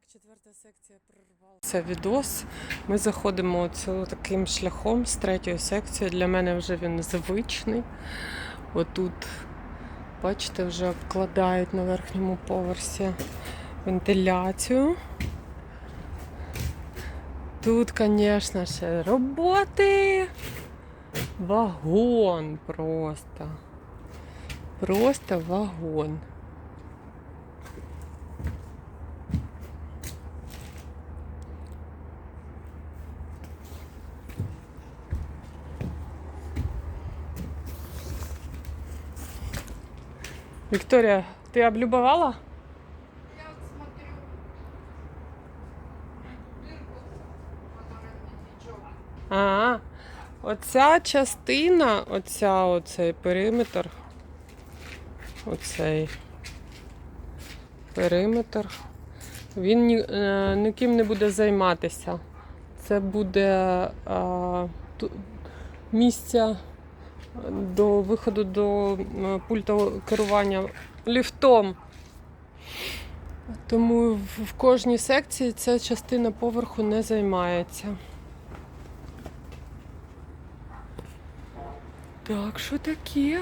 Так, четверта секція прорвала. Це відос. Ми заходимо цю таким шляхом з третьої секції. Для мене вже він звичний. Отут, бачите, вже обкладають на верхньому поверсі вентиляцію. Тут, звісно, ще роботи. Вагон просто. Просто вагон. Виктория, ты облюбовала? Я вот смотрю дырку, которая течет. А, оця частина, оця, оцей периметр. Оцей периметр. Він ні, е, ніким не буде займатися. Це буде а, ту- місця до виходу до м, пульта керування ліфтом. Тому в- кожній секції ця частина поверху не займається. Так, що таке?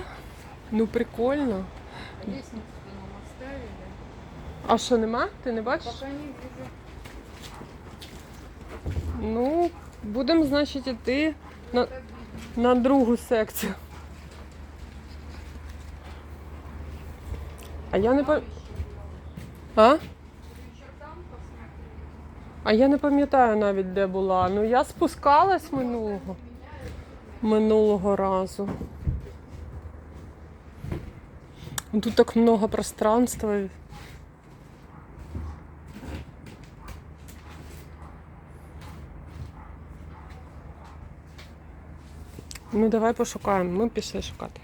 Ну, прикольно. Лестницу нам оставили. А що нема? Ти не бачиш? Не. Ну, будемо, значить, іти на. На другу секцію. А я не Там пам... еще А? А я не пам'ятаю навіть, де була. Ну, я спускалась минулого, минулого разу. Ну, Тут так много пространства. Ну, давай пошукаємо. Ми пішли шукати.